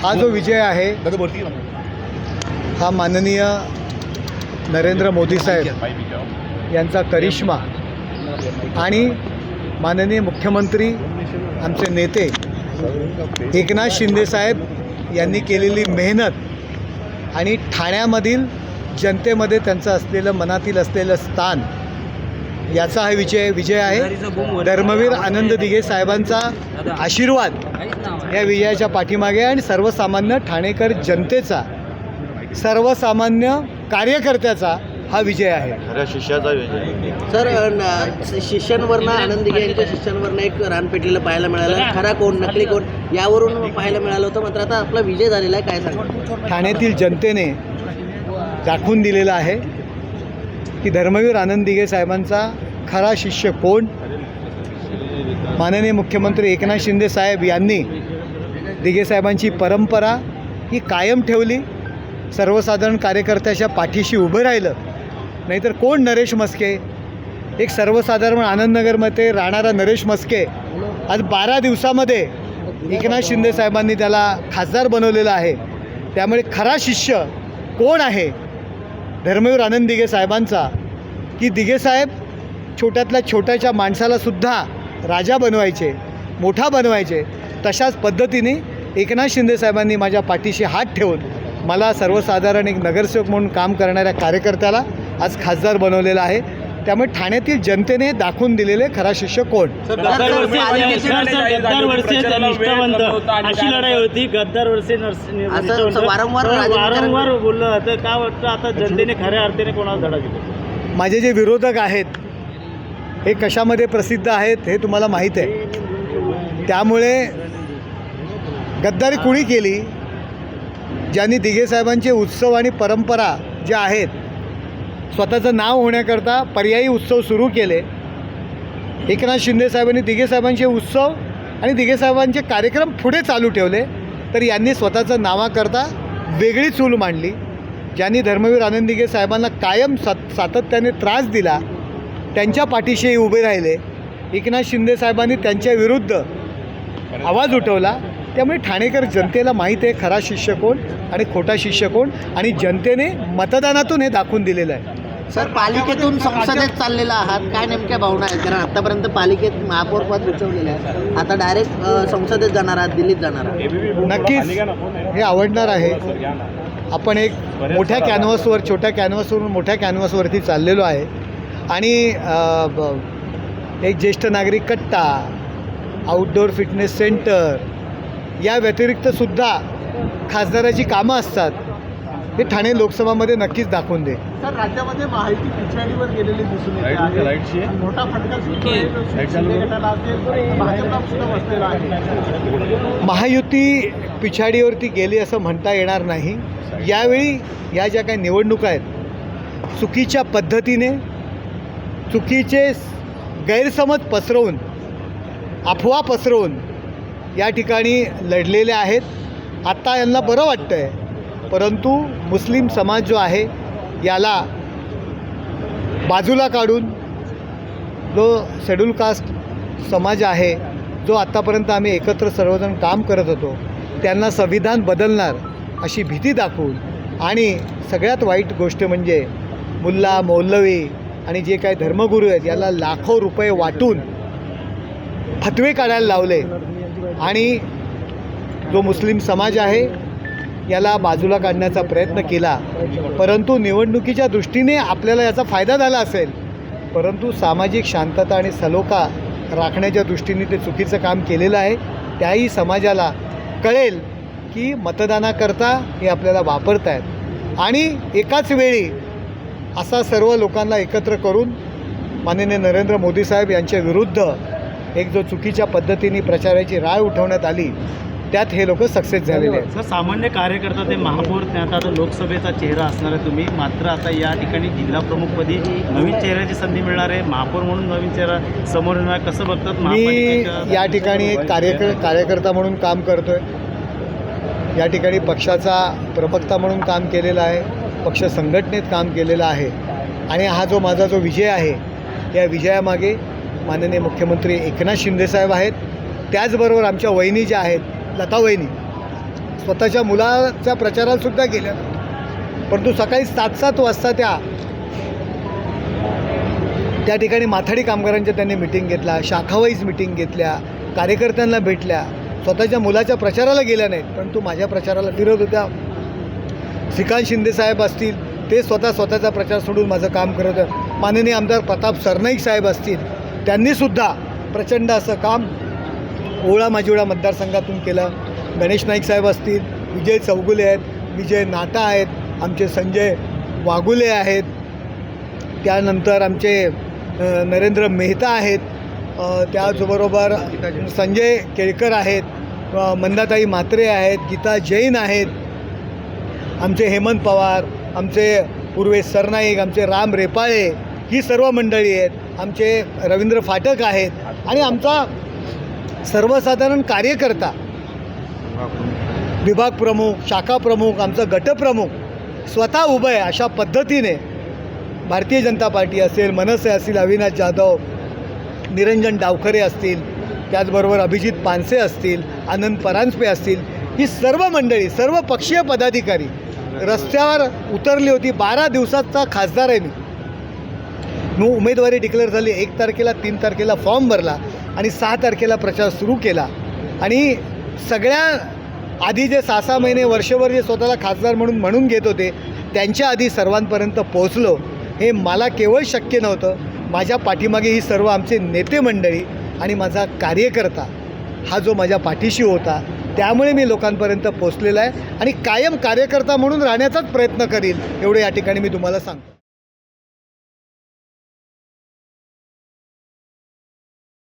हा जो विजय आहे हा माननीय नरेंद्र मोदी साहेब यांचा करिश्मा आणि माननीय मुख्यमंत्री आमचे नेते एकनाथ शिंदे साहेब यांनी केलेली मेहनत आणि ठाण्यामधील जनतेमध्ये त्यांचं असलेलं मनातील असलेलं स्थान याचा हा विजय विजय आहे. धर्मवीर आनंद दिघे साहेबांचा आशीर्वाद या विजयाच्या पाठीमागे आणि सर्वसामान्य ठाणेकर जनतेचा सर्वसामान्य कार्यकर्त्याचा हा विजय आहे. खऱ्या शिष्याचा विजय. सर शिष्यांवरनं आनंद दिघे यांच्या शिष्यांवरनं एक रान पेटलेलं पाहायला मिळालं. खरा कोण नकली कोण यावरून पाहायला मिळालं होतं. मात्र आता आपला विजय झालेला आहे. काय सांगा ठाण्यातील जनतेने दाखवून दिलेलं आहे. की धर्मवीर आनंद दिघे साहेबांचा खरा शिष्य कोण? माननीय मुख्यमंत्री एकनाथ शिंदे साहेब यांनी दिघे साहेबांची परंपरा ही कायम ठेवली. सर्वसाधारण कार्यकर्त्याच्या पाठीशी उभं राहिलं. नाहीतर कोण नरेश मस्के? एक सर्वसाधारण आनंदनगरमध्ये राहणारा नरेश मस्के आज बारा दिवसामध्ये एकनाथ शिंदे साहेबांनी त्याला खासदार बनवलेला आहे. त्यामुळे खरा शिष्य कोण आहे? धर्मवीर आनंद दिघे साहेबांचा की दिघे साहेब छोट्यातल्या छोट्याच्या माणसालासुद्धा राजा बनवायचे मोठा बनवायचे तशाच पद्धतीने एकनाथ शिंदे साहेबांनी माझ्या पाठीशी हात ठेवून मला सर्वसाधारण एक नगरसेवक म्हणून काम करणाऱ्या कार्यकर्त्याला आज खासदार बनवलेला आहे. त्यामुळे ठाण्यातील जनतेने दाखवून दिलेले खरा शिष्य कोण? गद्दार अशी लढाई होती. वर्षी. वारंवार बोललं तर काय वाटतं आता जनतेने खऱ्या अर्थाने कोणाला धडा दिला? माझे जे विरोधक आहेत हे कशामध्ये प्रसिद्ध आहेत हे तुम्हाला माहीत आहे. त्यामुळे गद्दारी कुणी केली? ज्यांनी दिघे साहेबांचे उत्सव आणि परंपरा ज्या आहेत स्वतःचं नाव होण्याकरता पर्यायी उत्सव सुरू केले. एकनाथ शिंदे साहेबांनी दिघे साहेबांचे उत्सव आणि दिघे साहेबांचे कार्यक्रम पुढे चालू ठेवले. तर यांनी स्वतःचं नावाकरता वेगळी चूल मांडली. ज्यांनी धर्मवीर आनंद दिघे साहेबांना कायम सात सातत्याने त्रास दिला त्यांच्या पाठीशी उभे राहिले. एकनाथ शिंदे साहेबांनी त्यांच्या विरुद्ध आवाज उठवला. त्यामुळे ठाणेकर जनतेला माहीत आहे खरा शिष्य कोण आणि खोटा शिष्य कोण आणि जनतेने मतदानातून हे दाखवून दिलेलं आहे. सर पालिकेतून संसदेत चाललेला आहात. काय नेमक्या भावना आहेत? कारण आतापर्यंत पालिकेत महापौर पद भूषवलेलं आहे आता डायरेक्ट संसदेत जाणार आहात दिल्लीत जाणार आहात. नक्कीच हे आवडणार आहे. आपण एक मोठ्या कॅनव्हासवर छोट्या कॅनव्हासवरून मोठ्या कॅनव्हासवरती चाललेलो आहे. आणि एक ज्येष्ठ नागरिक कट्टा आउटडोअर फिटनेस सेंटर या व्यतिरिक्तसुद्धा खासदाराची कामं असतात. हे ठाणे लोकसभामध्ये नक्कीच दाखवून दे. सर राज्यामध्ये माहिती पिछाडीवर गेलेली दिसून येते मोठा फटका महायुती पिछाडीवरती गेली असं म्हणता येणार नाही. यावेळी या ज्या काही निवडणुका आहेत चुकीच्या पद्धतीने चुकीचे गैरसमज पसरवून अफवा पसरवून या ठिकाणी लढलेले आहेत. आत्ता यांना बरं वाटतं आहे परंतु मुस्लिम समाज जो आहे याला बाजूला काढून जो शेड्यूल कास्ट समाज आहे जो आत्तापर्यंत आम्ही एकत्र सर्वजण काम करत होतो त्यांना संविधान बदलणार अशी भीती दाखवून आणि सगळ्यात वाईट गोष्ट म्हणजे मुल्ला मौलवी आणि जे काही धर्मगुरू आहेत याला लाखो रुपये वाटून फतवे काढायला लावले. आणि जो मुस्लिम समाज आहे याला बाजूला काढण्याचा प्रयत्न केला. परंतु निवडणुकीच्या दृष्टीने आपल्याला याचा फायदा झाला असेल. परंतु सामाजिक शांतता आणि सलोखा राखण्याच्या दृष्टीने ते चुकीचं काम केलेलं आहे. त्याही समाजाला कळेल की मतदानाकरता हे आपल्याला वापरत आहेत आणि एकाच वेळी असा सर्व लोकांना एकत्र करून माननीय नरेंद्र मोदी साहेब यांच्या विरुद्ध एक जो चुकीच्या पद्धतीने प्रचाराची राय उठवण्यात आली त्यात हे लोक सक्सेस झालेले आहेत. सर सामान्य कार्यकर्ता ते महापौर त्यात आता लोकसभेचा चेहरा असणार आहे तुम्ही. मात्र आता या ठिकाणी जिल्हा प्रमुखपदी नवीन चेहऱ्याची संधी मिळणार आहे. महापौर म्हणून नवीन चेहरा समोर येणार. कसं बघतात मी या ठिकाणी एक कार्यकर कार्यकर्ता म्हणून काम करतो आहे या ठिकाणी पक्षाचा प्रवक्ता म्हणून काम केलेलं आहे. पक्ष संघटनेत काम केलेलं आहे. आणि हा जो माझा जो विजय आहे या विजयामागे माननीय मुख्यमंत्री एकनाथ शिंदेसाहेब आहेत. त्याचबरोबर आमच्या वहिनी ज्या आहेत लता वहिनी स्वतःच्या मुलाच्या प्रचारालासुद्धा गेल्या परंतु सकाळी सात सात वाजता त्या त्या ठिकाणी माथाडी कामगारांच्या त्यांनी मिटिंग घेतल्या शाखावाईज मिटिंग घेतल्या कार्यकर्त्यांना भेटल्या. स्वतःच्या मुलाच्या प्रचाराला गेल्या नाहीत परंतु माझ्या प्रचाराला फिरत होत्या श्रीकांत शिंदेसाहेब असतील ते स्वतः स्वतःचा प्रचार सोडून माझं काम करत माननीय आमदार प्रताप सरनाईक साहेब असतील त्यांनीसुद्धा प्रचंड असं काम ओळा माजिवळा मतदारसंघातून केलं. गणेश नाईक साहेब असतील विजय चौगुले आहेत विजय नाटा आहेत आमचे संजय वागुले आहेत. त्यानंतर आमचे नरेंद्र मेहता आहेत. त्याचबरोबर संजय केळकर आहेत. मंदाताई म्हात्रे आहेत गीता जैन आहेत. आमचे हेमंत पवार आमचे पूर्वेश सरनाईक आमचे राम रेपाळे ही सर्व मंडळी आहेत. आमचे रवींद्र फाटक आहेत. आणि आमचा सर्वसाधारण कार्यकर्ता विभाग प्रमुख शाखा प्रमुख आमचं गटप्रमुख स्वतः उभं आहे अशा पद्धतीने भारतीय जनता पार्टी असेल मनसे असतील अविनाश जाधव निरंजन डावखरे असतील त्याचबरोबर अभिजित पानसे असतील आनंद परांजपे असतील ही सर्व मंडळी सर्व पक्षीय पदाधिकारी रस्त्यावर उतरली होती. बारा दिवसाचा खासदार आहे मी. मी उमेदवारी डिक्लेअर झाली. एक तारखेला तीन तारखेला फॉर्म भरला आणि सहा तारखेला प्रचार सुरू केला. आणि सगळ्या आधी जे सहा सहा महिने वर्षभर जे स्वतःला खासदार म्हणून म्हणून घेत होते त्यांच्या आधी सर्वांपर्यंत पोहोचलो. हे मला केवळ शक्य नव्हतं. माझ्या पाठीमागे ही सर्व आमचे नेते मंडळी आणि माझा कार्यकर्ता हा जो माझ्या पाठीशी होता त्यामुळे मी लोकांपर्यंत पोचलेला आहे आणि कायम कार्यकर्ता म्हणून राहण्याचाच प्रयत्न करील एवढं या ठिकाणी मी तुम्हाला सांगतो.